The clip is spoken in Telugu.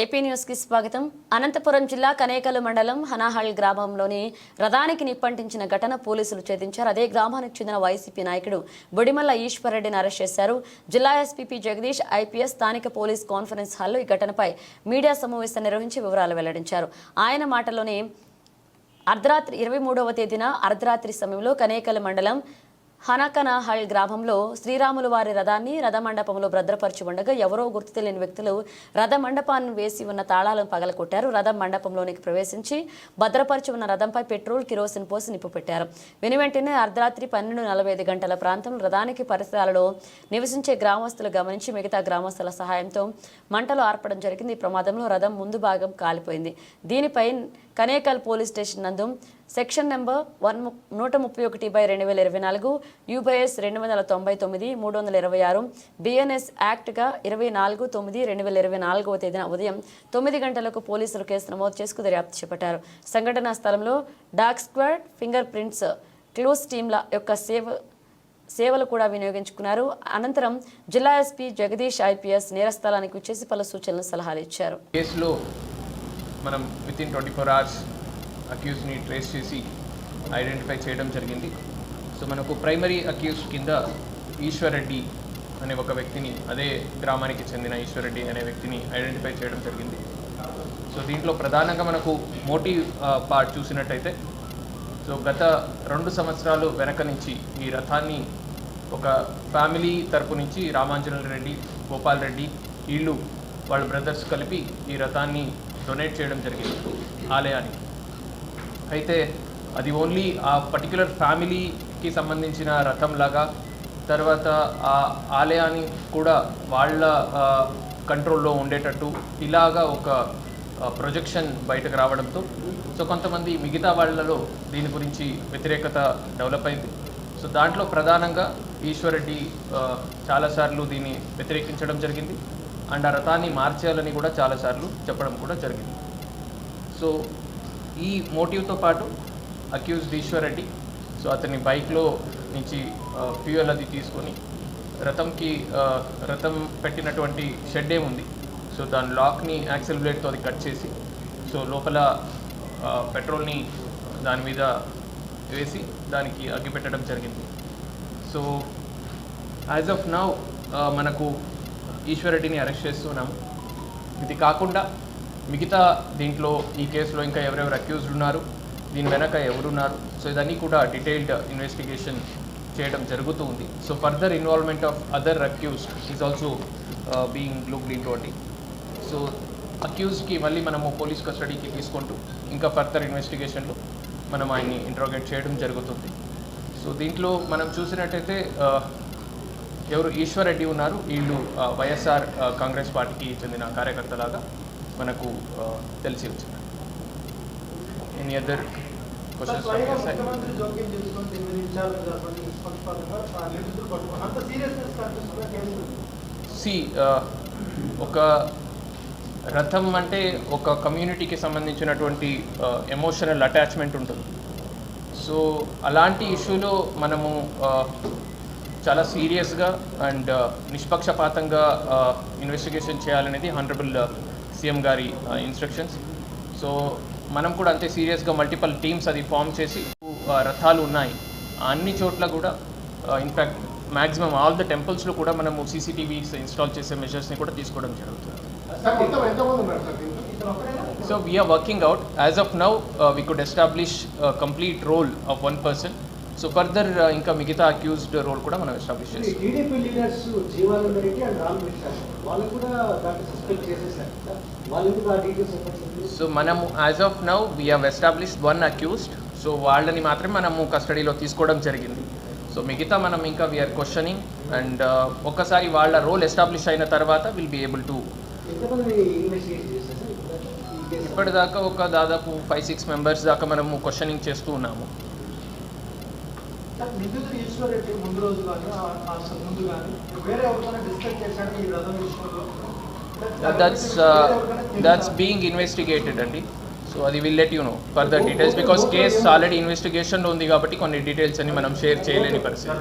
ఏపీ న్యూస్కి స్వాగతం. అనంతపురం జిల్లా కనేకలు మండలం హనాహల్ గ్రామంలోని రథానికి నిప్పంటించిన ఘటన పోలీసులు ఛేదించారు. అదే గ్రామానికి చెందిన వైసీపీ నాయకుడు బొడిమల్ల ఈశ్వరరెడ్డిని అరెస్ట్ చేశారు. జిల్లా ఎస్పీపీ జగదీష్ ఐపీఎస్ స్థానిక పోలీస్ కాన్ఫరెన్స్ హాల్లో ఈ ఘటనపై మీడియా సమావేశం నిర్వహించి వివరాలు వెల్లడించారు. ఆయన మాటలోనే అర్ధరాత్రి ఇరవై మూడవ తేదీన అర్ధరాత్రి సమయంలో కనేకల మండలం హనకనహల్ గ్రామంలో శ్రీరాములు వారి రథాన్ని రథమండపంలో భద్రపరిచి ఉండగా ఎవరో గుర్తు తెలియని వ్యక్తులు రథ మండపాన్ని వేసి ఉన్న తాళాలను పగలకొట్టారు రథం మండపంలోనికి ప్రవేశించి భద్రపరిచి ఉన్న రథంపై పెట్రోల్ కిరోసిన్ పోసి నిప్పుపెట్టారు. వెనువెంటనే వెను వెంటనే అర్ధరాత్రి పన్నెండు నలభై ఐదు గంటల ప్రాంతంలో రథానికి పరిసరాలలో నివసించే గ్రామస్తులు గమనించి మిగతా గ్రామస్తుల సహాయంతో మంటలు ఆర్పడం జరిగింది. ఈ ప్రమాదంలో రథం ముందు భాగం కాలిపోయింది. దీనిపై కనేకల్ పోలీస్ స్టేషన్ నందు సెక్షన్ నెంబర్ వన్ నూట ముప్పై ఒకటి బై రెండు వేల ఇరవై నాలుగు యూబైఎస్ రెండు వందల తొంభై తొమ్మిది మూడు వందల ఇరవై ఆరు బిఎన్ఎస్ యాక్ట్గా ఇరవై నాలుగు తొమ్మిది రెండు వేల ఇరవై నాలుగవ తేదీన ఉదయం తొమ్మిది గంటలకు పోలీసులు కేసు నమోదు చేసుకు దర్యాప్తు చేపట్టారు. సంఘటనా స్థలంలో dog squad finger prints clues టీంల యొక్క సేవ సేవలు కూడా వినియోగించుకున్నారు. అనంతరం జిల్లా ఎస్పీ జగదీష్ ఐపీఎస్ నేరస్థలానికి వచ్చేసి పలు సూచనలు సలహాలు ఇచ్చారు. కేసులో మనం within twenty four hours అక్యూజ్ని ట్రేస్ చేసి ఐడెంటిఫై చేయడం జరిగింది. సో మనకు ప్రైమరీ అక్యూజ్ కింద ఈశ్వర్ రెడ్డి అనే ఒక వ్యక్తిని అదే గ్రామానికి చెందిన ఈశ్వర్ రెడ్డి అనే వ్యక్తిని ఐడెంటిఫై చేయడం జరిగింది. సో దీంట్లో ప్రధానంగా మనకు మోటివ్ పార్ట్ చూసినట్టయితే సో గత రెండు సంవత్సరాలు వెనక నుంచి ఈ రథాన్ని ఒక ఫ్యామిలీ తరపు నుంచి రామాంజనల్ రెడ్డి గోపాల్ రెడ్డి వీళ్ళు వాళ్ళ బ్రదర్స్ కలిపి ఈ రథాన్ని డొనేట్ చేయడం జరిగింది ఆలయానికి. అయితే అది ఓన్లీ ఆ పర్టికులర్ ఫ్యామిలీకి సంబంధించిన రథం లాగా తర్వాత ఆ ఆలయాన్ని కూడా వాళ్ళ కంట్రోల్లో ఉండేటట్టు ఇలాగా ఒక ప్రొజెక్షన్ బయటకు రావడంతో సో కొంతమంది మిగతా వాళ్ళలో దీని గురించి వ్యతిరేకత డెవలప్ అయింది. సో దాంట్లో ప్రధానంగా ఈశ్వరెడ్డి చాలాసార్లు దీన్ని వ్యతిరేకించడం జరిగింది. అండ్ ఆ రథాన్ని మార్చేయాలని కూడా చాలాసార్లు చెప్పడం కూడా జరిగింది. సో ఈ మోటివ్తో పాటు అక్యూజ్డ్ ఈశ్వర్ రెడ్డి సో అతని బైక్లో నుంచి ఫ్యూయల్ అది తీసుకొని రథంకి రథం పెట్టినటువంటి షెడ్ ఏముంది సో దాని లాక్ని యాక్సెల్ బ్లేడ్తో అది కట్ చేసి సో లోపల పెట్రోల్ని దాని మీద వేసి దానికి అగ్గి పెట్టడం జరిగింది. సో యాజ్ ఆఫ్ నౌ మనకు ఈశ్వర్ రెడ్డిని అరెస్ట్ చేస్తున్నాము. ఇది కాకుండా మిగతా దీంట్లో ఈ కేసులో ఇంకా ఎవరెవరు అక్యూజ్డ్ ఉన్నారు దీని వెనక ఎవరున్నారు? సో ఇదన్నీ కూడా డీటెయిల్డ్ ఇన్వెస్టిగేషన్ చేయడం జరుగుతూ ఉంది so further involvement of other accused is also being looked in to it so అక్యూజ్కి మళ్ళీ మనము పోలీస్ కస్టడీకి తీసుకుంటూ ఇంకా ఫర్దర్ ఇన్వెస్టిగేషన్లో మనం ఆయన్ని ఇంట్రోగేట్ చేయడం జరుగుతుంది. సో దీంట్లో మనం చూసినట్టయితే uh, ఎవరు ఈశ్వర్ రెడ్డి ఉన్నారు వీళ్ళు uh, వైఎస్ఆర్ uh, కాంగ్రెస్ పార్టీకి చెందిన కార్యకర్తలాగా. మనకు తెలిసి వచ్చింది. ఎనీ అదర్ క్వశ్చన్స్ సి ఒక రథం అంటే ఒక కమ్యూనిటీకి సంబంధించినటువంటి ఎమోషనల్ అటాచ్మెంట్ ఉంటుంది. సో అలాంటి ఇష్యూలో మనము చాలా సీరియస్గా అండ్ నిష్పక్షపాతంగా ఇన్వెస్టిగేషన్ చేయాలనేది హండ్రబుల్ సీఎం గారి ఇన్స్ట్రక్షన్స్ సో మనం కూడా అంతే సీరియస్గా మల్టిపల్ టీమ్స్ అది ఫామ్ చేసి రథాలు ఉన్నాయి. అన్ని చోట్ల కూడా in fact maximum all the టెంపుల్స్లో కూడా మనము సీసీటీవీస్ ఇన్స్టాల్ చేసే మెజర్స్ని కూడా తీసుకోవడం జరుగుతుంది. సార్ మొత్తం ఎంతమంది ఉన్నారు సార్ దీంట్లో? ఇతను ఒక్కడేనా So we are working out. As of So further, uh, ఇంకా మిగతా అక్యూజ్డ్ రోల్ కూడా మనం ఎస్టాబ్లిష్ చేస్తాం. సో మనము as of now we have established one accused so వాళ్ళని మాత్రమే మనము కస్టడీలో తీసుకోవడం జరిగింది. సో మిగతా మనం ఇంకా వీఆర్ క్వశ్చనింగ్ అండ్ ఒక్కసారి వాళ్ళ రోల్ ఎస్టాబ్లిష్ అయిన తర్వాత విల్ బీ ఏబుల్ టు ఇప్పటిదాకా ఒక దాదాపు ఫైవ్ సిక్స్ మెంబర్స్ దాకా మనము క్వశ్చనింగ్ చేస్తూ ఉన్నాము. మిగులు ఈశ్వర్ రెడ్డి ముందు రోజు కానీ ముందు కానీ వేరే డిస్కస్ చేశాడు ఈ రథం విషయంలో దట్స్ దట్స్ బీయింగ్ ఇన్వెస్టిగేటెడ్ అండి. సో అది will let you know further details because case already ఇన్వెస్టిగేషన్లో ఉంది కాబట్టి కొన్ని డీటెయిల్స్ అన్ని మనం షేర్ చేయలేని పరిస్థితి.